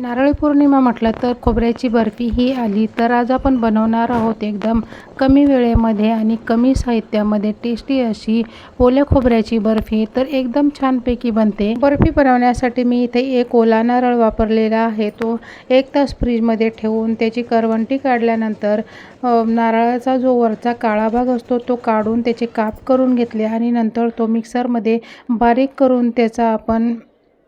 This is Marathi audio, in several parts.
नारळी पौर्णिमा म्हटलं तर खोबऱ्याची बर्फी ही आली तर आज आपण बनवणार आहोत एकदम कमी वेळेमध्ये आणि कमी साहित्यामध्ये टेस्टी अशी ओल्या खोबऱ्याची बर्फी. तर एकदम छानपैकी बनते. बर्फी बनवण्यासाठी मी इथे एक ओला नारळ वापरलेला आहे. तो एक तास फ्रीजमध्ये ठेवून त्याची करवंटी काढल्यानंतर नारळाचा जो वरचा काळा भाग असतो तो काढून त्याचे काप करून घेतले आणि नंतर तो मिक्सरमध्ये बारीक करून त्याचा आपण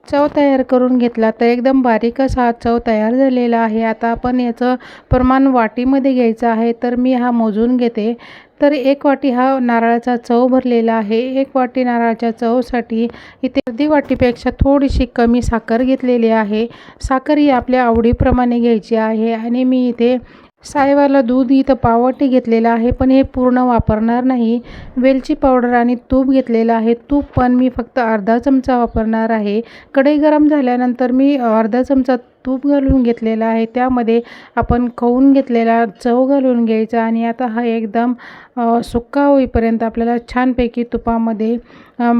चव तयार करून घेतला तर एकदम बारीकच हा चव तयार झालेला आहे. आता आपण याचं प्रमाण वाटीमध्ये घ्यायचं आहे तर मी हा मोजून घेते. तर एक वाटी हा नारळाचा चव भरलेला आहे. एक वाटी नारळाच्या चवसाठी इथे अर्धी वाटीपेक्षा थोडीशी कमी साखर घेतलेली आहे. साखर ही आपल्या आवडीप्रमाणे घ्यायची आहे आणि मी इथे सायवाला दूध इथं पावटी घेतलेलं आहे पण हे पूर्ण वापरणार नाही. वेलची पावडर आणि तूप घेतलेलं आहे. तूप पण मी फक्त अर्धा चमचा वापरणार आहे. कढई गरम झाल्यानंतर मी अर्धा चमचा तूप घालून घेतलेला आहे. त्यामध्ये आपण खवून घेतलेला चव घालून घ्यायचा आणि आता हा एकदम सुक्का होईपर्यंत आपल्याला छानपैकी तुपामध्ये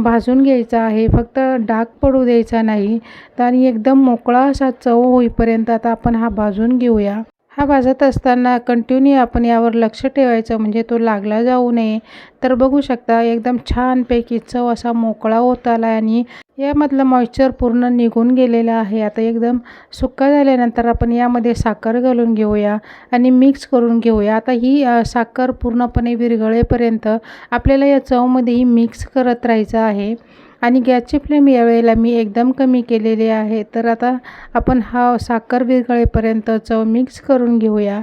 भाजून घ्यायचा आहे. फक्त डाग पडू द्यायचा नाही. तर आणि एकदम मोकळा असा चव होईपर्यंत आता आपण हा भाजून घेऊया. हा भाजत असताना कंटिन्यू आपण यावर लक्ष ठेवायचं म्हणजे तो लागला जाऊ नये. तर बघू शकता एकदम छानपैकी चव असा मोकळा होत आला आणि यामधलं मॉइश्चर पूर्ण निघून गेलेलं आहे. आता एकदम सुक्का झाल्यानंतर आपण यामध्ये साखर घालून घेऊया आणि मिक्स करून घेऊया. आता ही साखर पूर्णपणे विरघळेपर्यंत आपल्याला या चवमध्ये ही मिक्स करत राहायचं आहे. आणि गॅसची फ्लेम यावेळेला मी एकदम कमी केलेली आहे. तर आता आपण हा साखर विरघळेपर्यंत चव मिक्स करून घेऊया.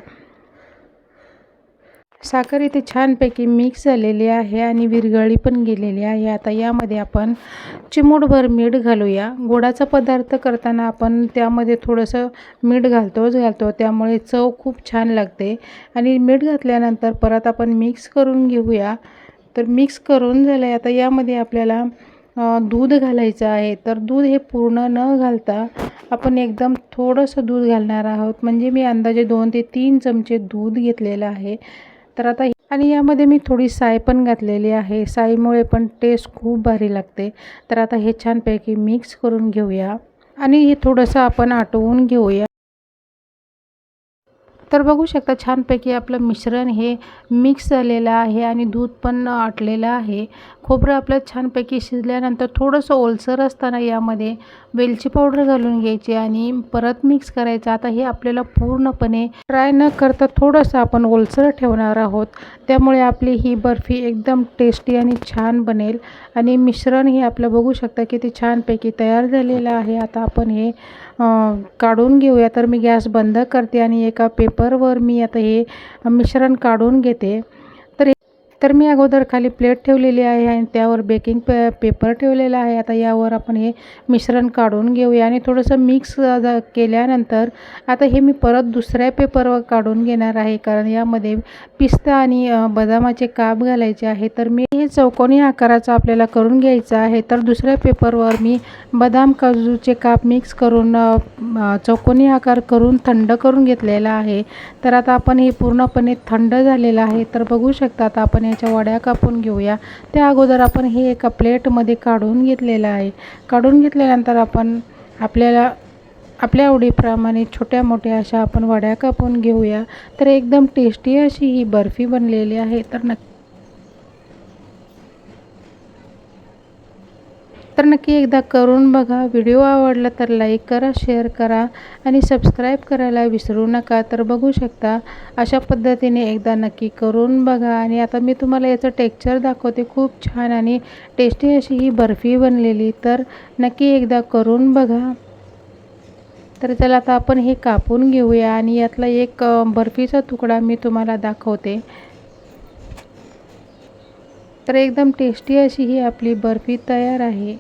साखर इथे छानपैकी मिक्स झालेली आहे आणि विरघळी पण गेलेली आहे. आता यामध्ये आपण चिमूटभर मीठ घालूया. गोडाचा पदार्थ करताना आपण त्यामध्ये थोडंसं मीठ घालतोच घालतो. त्यामुळे चव खूप छान लागते. आणि मीठ घातल्यानंतर परत आपण मिक्स करून घेऊया. तर मिक्स करून झालं आहे आता यामध्ये आपल्याला दूध घालायचं आहे. तर दूध हे पूर्ण न घालता आपण एकदम थोडंसं दूध घालणार आहोत. म्हणजे मी अंदाजे दोन ते तीन चमचे दूध घेतलेलं आहे. तर आता आणि यामध्ये मी थोडी साय पण घातलेली आहे. साईमुळे पण टेस्ट खूप भारी लागते. तर आता हे छानपैकी मिक्स करून घेऊया. आणि हे थोडंसं आपण आटवून घेऊया. तर बघू शकता छानपैकी आपलं मिश्रण हे मिक्स झालेलं आहे आणि दूध पण आटलेलं आहे. खोबरं आपलं छानपैकी शिजल्यानंतर थोडंसं ओलसर असताना यामध्ये वेलची पावडर घालून घ्यायची आणि परत मिक्स करायचं. आता हे आपल्याला पूर्णपणे ट्राय न करता थोडंसं आपण ओलसर ठेवणार आहोत. त्यामुळे आपली ही बर्फी एकदम टेस्टी आणि छान बनेल. आणि मिश्रण हे आपलं बघू शकता किती छानपैकी तयार झालेलं आहे. आता आपण हे काढून घेऊया. तर मी गॅस बंद करते आणि एका पेपरवर मी आता हे मिश्रण काढून घेते. तर मी अगोदर खाली प्लेट ठेवलेली आहे आणि त्यावर बेकिंग पे पेपर ठेवलेला आहे. आता यावर आपण हे मिश्रण काढून घेऊया आणि थोडंसं मिक्स केल्यानंतर आता हे मी परत दुसऱ्या पेपरवर काढून घेणार आहे. कारण यामध्ये पिस्ता आणि बदामाचे काप घालायचे आहे. तर मी हे चौकोनी आकाराचं आपल्याला करून घ्यायचं आहे. तर दुसऱ्या पेपरवर मी बदाम काजूचे काप मिक्स करून चौकोनी आकार करून थंड करून घेतलेला आहे. तर आता आपण हे पूर्णपणे थंड झालेलं आहे. तर बघू शकता आता आपण याच्या वड्या कापून घेऊया. त्या अगोदर आपण हे एका प्लेटमध्ये काढून घेतलेलं आहे. काढून घेतल्यानंतर आपण आपल्याला आपल्या आवडीप्रमाणे छोट्या मोठ्या अशा आपण वड्या कापून घेऊया. तर एकदम टेस्टी अशी ही बर्फी बनलेली आहे. तर नक्की तर नक्की एकदा करून बघा. व्हिडिओ आवडला तर लाईक करा शेअर करा आणि सबस्क्राईब करायला विसरू नका. तर बघू शकता अशा पद्धतीने एकदा नक्की करून बघा. आणि आता मी तुम्हाला याचं टेक्स्चर दाखवते. खूप छान आणि टेस्टी अशी ही बर्फी बनलेली. तर नक्की एकदा करून बघा. तर चला आता आपण हे कापून घेऊया आणि यातला एक बर्फीचा तुकडा मी तुम्हाला दाखवते. तर एकदम टेस्टी अशी ही आपली बर्फी तयार आहे.